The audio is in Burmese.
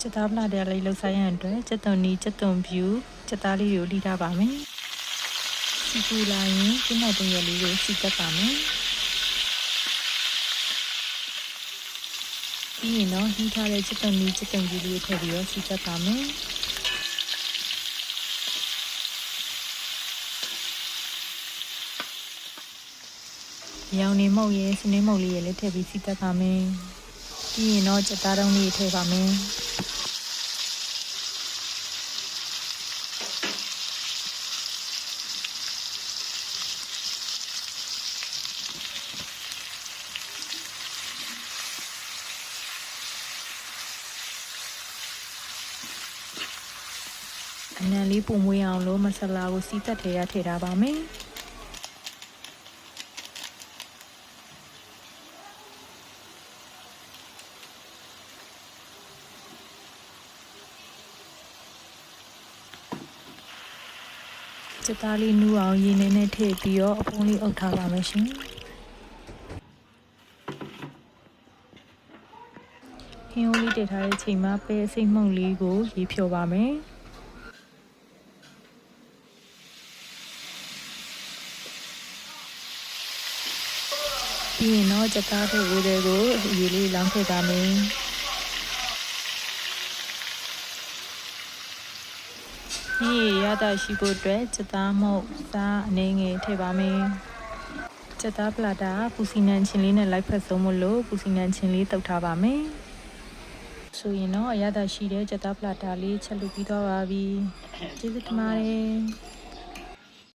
ချက်သားပလာတဲ့လေးလှုပ်ဆိုင်ရန်အတွက်ချက်သွန်နီချက်သွန်ဖြူချက်သားလေးကိုလှီထားပါမယ်စီပူလာရင်ကျင်းတဲ့တင်ရလေးကိုစီတက်ပါမယ်ပြီးရင်တော့ဟီးထားတဲ့ချက်သွန်နီချက်သွန်ဖြူလေးကိုထည့်ပြီးတော့စီတက်ပါမယ်ရောင်နေမုတ်ရဲ့စနေမုတ်လေးရဲ့လည်းထည့်ပြီးစီတက်ပါမယ် ပြီးရင်တော့ချက်သားတုံးလေးထည့်ပါမယ်အနံလေးပုံမွေးအောင်လို့မဆလာကိုစီးတက်ထဲရထည့်ထားပါမယ် စက်သားလေးနူးအောင်ရေနေနဲ့ထည့်ပြီးတော့အဖုံးလေးအုပ်ထားပါမယ်ရှင်ဟင်းအိုးလေးတည်ထားတဲ့ချိန်မှာပဲစိတ်မှုန့်လေးကိုရေဖြောပါမယ်ပြီးရင်တော့ကြက်သားထုတ်ဦးတွေကိုရေလေးလောင်းထည့်ပါမယ်။ ဒီရတာရှိဖို့အတွက်ကြက်သားမုတ်စားအနေငယ်ထည့်ပါမယ်။ကြက်သားပလာတာပူစီနန်ချင်းလေးနဲ့လိုက်ဖက်ဆုံးမလို့ပူစီနန်ချင်းလေးတုတ်ထားပါမယ်။ဆိုရင်တော့အရသာရှိတဲ့ကြက်သားပလာတာလေးချက်လုပ်ပြီးတော့ပါပြီ။ကျေးဇူးတင်ပါတယ်။